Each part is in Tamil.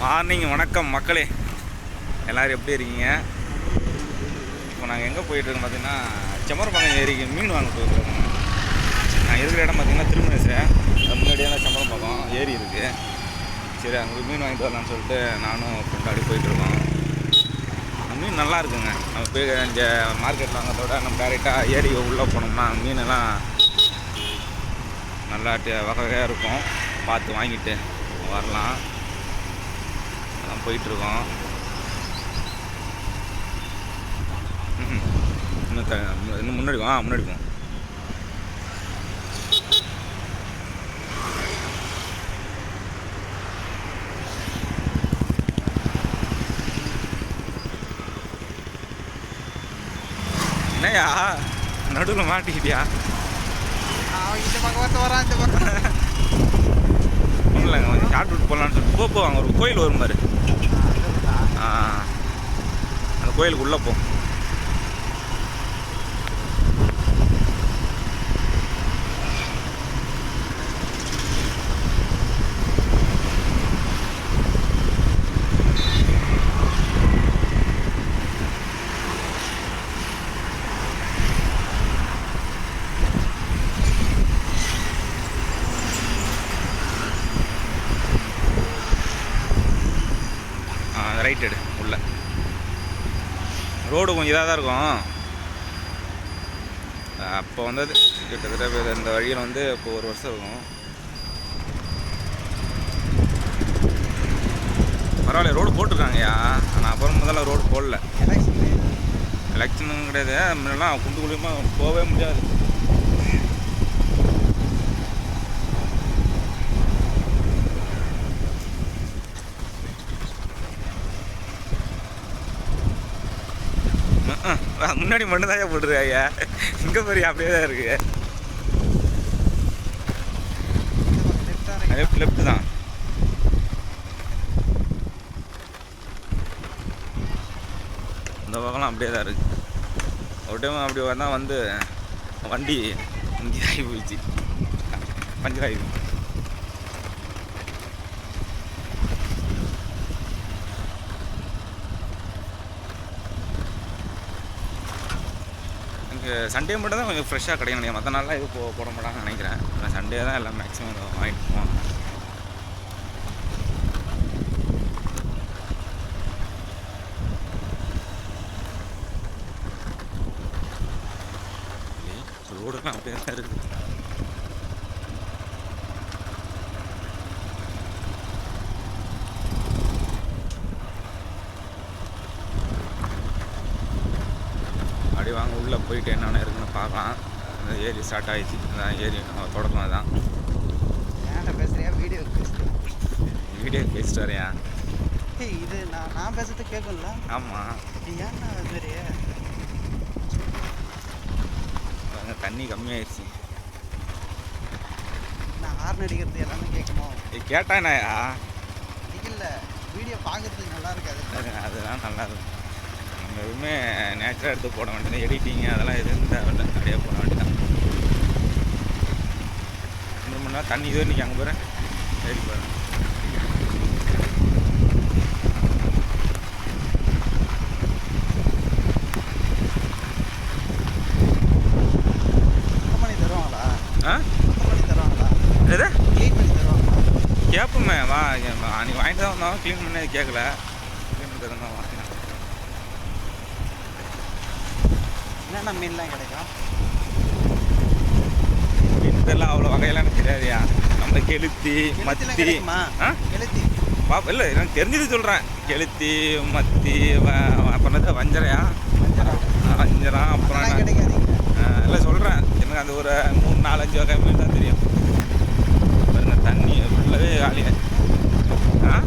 மார்னிங் வணக்கம் மக்களே. எல்லோரும் எப்படி இருக்கீங்க? இப்போ நாங்கள் எங்கே போயிட்டுருக்கோம் பார்த்தீங்கன்னா செம்மரப்பாக்கம் ஏரிக்கு மீன் வாங்க போயிட்டுருக்கோம் நான் இருக்கிற இடம் பார்த்தீங்கன்னா திருமணேசு அது முன்னாடியே செம்மரப்பாக்கம் ஏரி இருக்குது சரி அங்கே மீன் வாங்கிட்டு வரலாம்னு சொல்லிட்டு நானும் கொண்டாடி போயிட்டுருக்கோம். மீன் நல்லா இருக்குங்க. நம்ம போய் இங்கே மார்க்கெட்டில் வாங்கிறதோட நம்ம டேரெக்டாக ஏரி உள்ளே போனோம்னா மீனெல்லாம் நல்லா டே- வகை வகையாக இருக்கும். பார்த்து வாங்கிட்டு வரலாம். போயிட்டுருக்கோம். இன்னும் த இன்னும் முன்னாடி வா முன்னாடி போம் என்னய்யா? நடுவில் மாட்டிக்கிட்டியா? இந்த பக்கம் வரான் இந்த பக்கம். இல்லைங்க கொஞ்சம் ஷார்ட் ரூட் போகலான்னு சொல்லிட்டு. போ போ அங்கே ஒரு கோயில் வரும் பாரு. அந்த கோயிலுக்கு உள்ளே போ. ஆ ரைட் எடு. ரோடு கொஞ்சம் இதாக தான் இருக்கும். அப்போ வந்தது கிட்டத்தட்ட இந்த வழியில் வந்து இப்போ ஒரு வருஷம் இருக்கும். பரவாயில்ல ரோடு போட்டிருக்காங்கய்யா. ஆனால் அப்புறம் முதல்ல ரோடு போடல. எலெக்ஷனும் கிடையாது. முன்னெல்லாம் குண்டு குழியுமா போகவே முடியாது ம்ம். வா, முன்னாடி மட்டும் தான் போட்டுருக்காங்க இங்கே பெரிய அப்படியே தான் இருக்கு. லெஃப்ட் லெஃப்ட் தான். இந்த பக்கம்லாம் அப்படியே தான் இருக்கு. ஒரு டைம் அப்படி வந்தால் வந்து வண்டி இங்கே ஆகி போயிடுச்சு. பஞ்சர் ஆகி போச்சு. சண்டே மட்டும் தான் கொஞ்சம் ஃப்ரெஷ்ஷாக கிடைக்கும் நினைக்கிறேன். மற்ற நாள்லாம் இது போ போட மாட்டாங்கன்னு நினைக்கிறேன். ஆனால் சண்டே தான் எல்லாம் மேக்ஸிமம் வாங்கிட்டு போவாங்க. ரோடெல்லாம் அப்படியே தான் இருக்குது அப்படியே வாங்க உள்ளே போயிட்டு என்னென்ன இருக்குன்னு பார்க்கலாம். அந்த ஏரி ஸ்டார்ட் ஆயிடுச்சு. அதான் ஏரி தொடக்கம் அதான் ஏன்டா பேசுறியா வீடியோ வீடியோ பேசிட்டு வரையா இது நான் நான் பேசுறது கேட்கும்ல ஆமாம் ஏன்னா அங்கே தண்ணி கம்மியாயிடுச்சு. நான் ஹார்ன் அடிக்கிறது எல்லாமே கேட்குமோ ஏய், கேட்டானாயா இல்ல வீடியோ பார்க்கறதுக்கு நல்லா இருக்காது. அது அதெல்லாம் நல்லா இருக்கும் நம்ம எதுவுமே நேச்சராக எடுத்து போட வேண்டியது எடிட்டிங் அதெல்லாம் எதுவும் தேவையில்லை. அப்படியே போட வேண்டியதான் ரெண்டு மணி நேரம் தண்ணி இது இன்றைக்கி அங்கே போகிறேன் ஏறி போகிறேன் கேட்போமே வா அன்றைக்கி வாங்கிட்டு தான் வந்தோம் க்ளீன் பண்ணி கேட்கல க்ளீன் பண்ணி தான் வாங்கினேன் என்னென்ன மீன்லாம் கிடைக்கும்? இதெல்லாம் அவ்வளோ வகையெல்லாம் எனக்கு தெரியாதுயா நம்ம கெளுத்தி மத்தி எழுத்தி பாப்பா இல்லை எனக்கு தெரிஞ்சது சொல்கிறேன் கெளுத்தி மத்தி வ- அப்புறம் வஞ்சரையா? வஞ்சரம் அப்புறம் இல்லை சொல்கிறேன் எனக்கு அந்த ஒரு மூணு நாலஞ்சு வகை மீன் தான் தெரியும். பாருங்க தண்ணி ஃபுல்லாகவே காலியா. ஆ?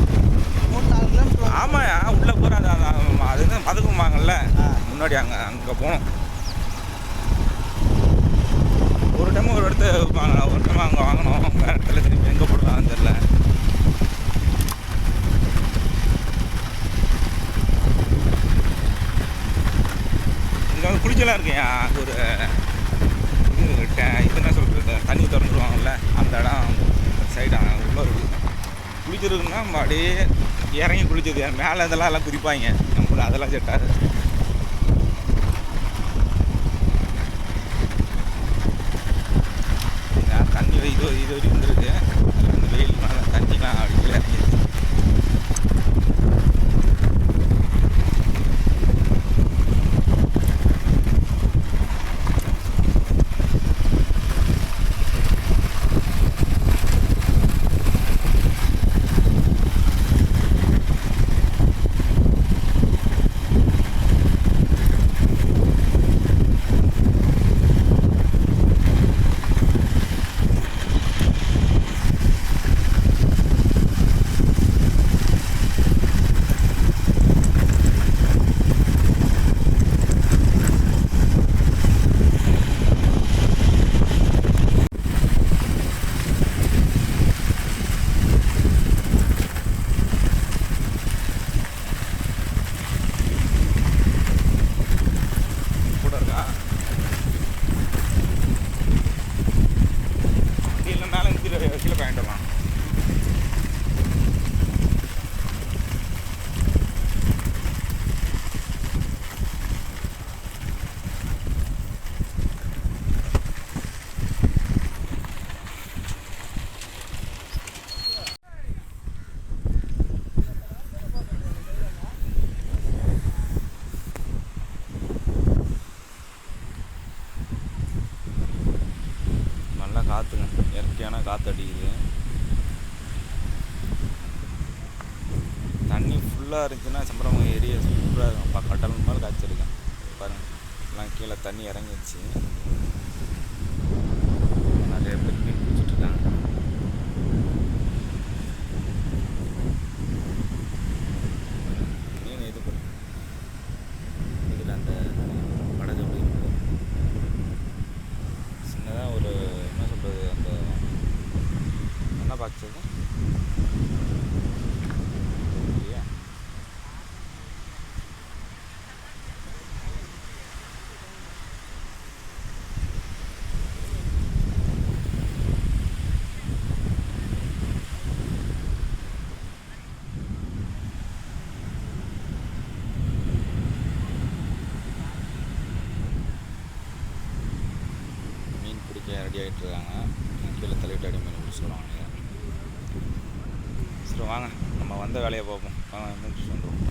ஆமாயா உள்ளே போகிற அது அது- அது தான் மதுக்குமாங்கல்ல. முன்னாடி அங்கே அங்கே போகணும். ஒரு ஒரு இடத்த வாங்க ஒரு டைம் அங்கே வாங்கினோம் வேறு இடத்துல திரும்பி எங்கே போடுறாங்கன்னு தெரில இங்கே வந்து குளிச்சலாம் இருக்குயா ஒரு இது இது என்ன சொல்கிறது தண்ணி திறந்துருவாங்கல்ல அந்த இடம் சைடு ரொம்ப இருக்குது குளிச்சிருக்குன்னா அப்படியே இறங்கி குளிச்சது மேலே இதெல்லாம் எல்லாம் குதிப்பாங்க. நமக்கு அதெல்லாம் செட்டாது தண்ணி இது இது வரைக்கும் வந்துருக்கு. இந்த வெயில் தண்ணிலாம் அடிக்கல இறங்கிடுச்சு கூட இருக்கா இல்லை மேலே கீழே கீழே பாயிண்டலாம் நல்லா காற்றுங்க இயற்கையான காற்று அடிக்குது தண்ணி ஃபுல்லாக இருந்துச்சுன்னா சம்பரம் ஏரியா சூப்பராக இருக்கும். அப்பா கடல் மேலே காய்ச்சிருக்கேன். பாருங்கள் எல்லாம் கீழே தண்ணி இறங்கிடுச்சு நிறைய பேர் மீன் பிடிச்சிட்டு இருக்காங்க மீன் இது பண்ணு இதில் அந்த படகு எப்படி இருக்கு சின்னதாக ஒரு என்ன சொல்கிறது அந்த என்ன பாக்ஸ் அது இல்லையா மீன் பிடிக்க இருக்காங்க கீழே தள்ளிட்டு அடி மீன் பிடிச்சி வருவாங்க சரி வாங்க. நம்ம வந்த வேலையை பார்ப்போம். வாங்க மீன் பிடிச்சி வந்துடுவோம்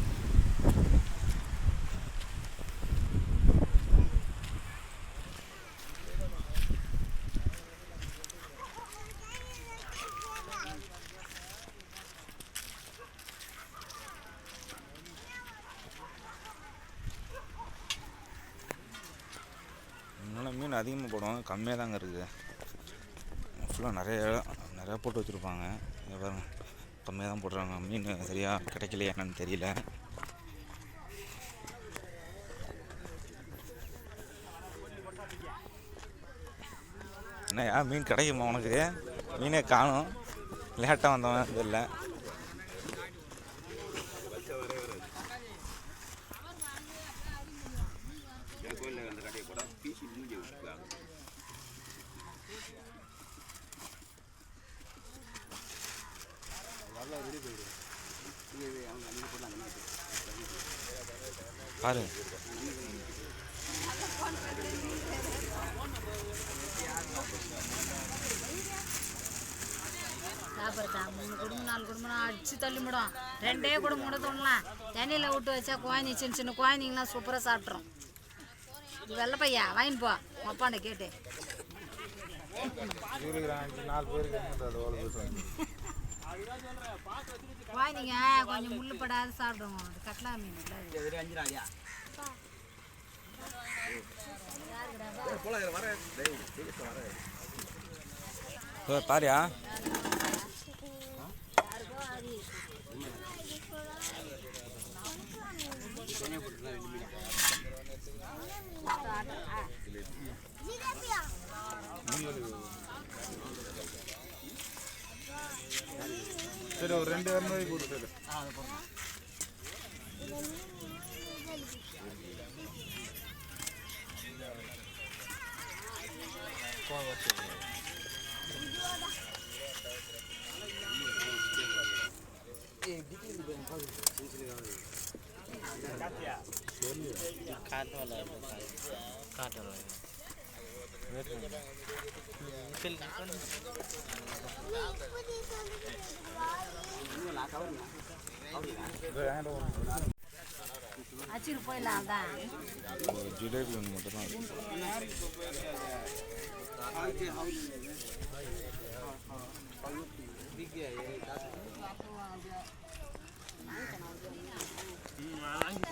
மீன் அதிகமாக போடுவாங்க. கம்மியாக தாங்க இருக்குது ஃபுல்லாக நிறைய நிறையா போட்டு வச்சுருப்பாங்க. இங்க பாருங்க. கம்மியாக தான் போடுறாங்க. மீன் சரியாக கிடைக்கலையா என்னன்னு தெரியல. என்னய்யா மீன் கிடைக்குமா உனக்கு? மீனே காணும். லேட்டாக வந்தவன் தெரியல. பாரு சாப்பிட்றதா மூணு குடும்பம் நாலு குடும்பம் அடிச்சு தள்ளிவிடும். ரெண்டே குடும்பம் கூட தோணலாம் தண்ணியில் விட்டு வச்சா குழந்தைங்க சின்ன சின்ன குழந்தைங்களாம் சூப்பராக சாப்பிட்றோம் இது வெள்ளை பையா? போ. அப்பாண்ட கேட்டு. குழந்தைங்க கொஞ்சம் முள்ளு படாத சாப்பிடுவோம். அது கட்லா மீன். இல்லை அது. ஓ, சரி ஒரு ரெண்டு இரநூறு கொடுத்துரு அச்சிட்டு போயிடலாம் தான் ஜிலேபி ஒன்று மட்டும் தான் இருக்கு ஆ, காற்று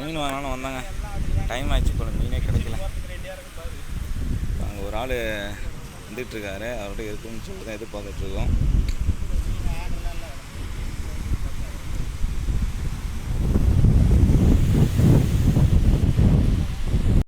மீன் வாங்கினாலும் வந்தாங்க. டைம் ஆயிடுச்சு போல மீனே கிடைக்கல. அங்கே ஒரு ஆள் வந்துட்டுருக்காரு அவர்கிட்ட இருக்குன்னு சொல்லி தான் எதிர்பார்த்துட்ருக்கோம்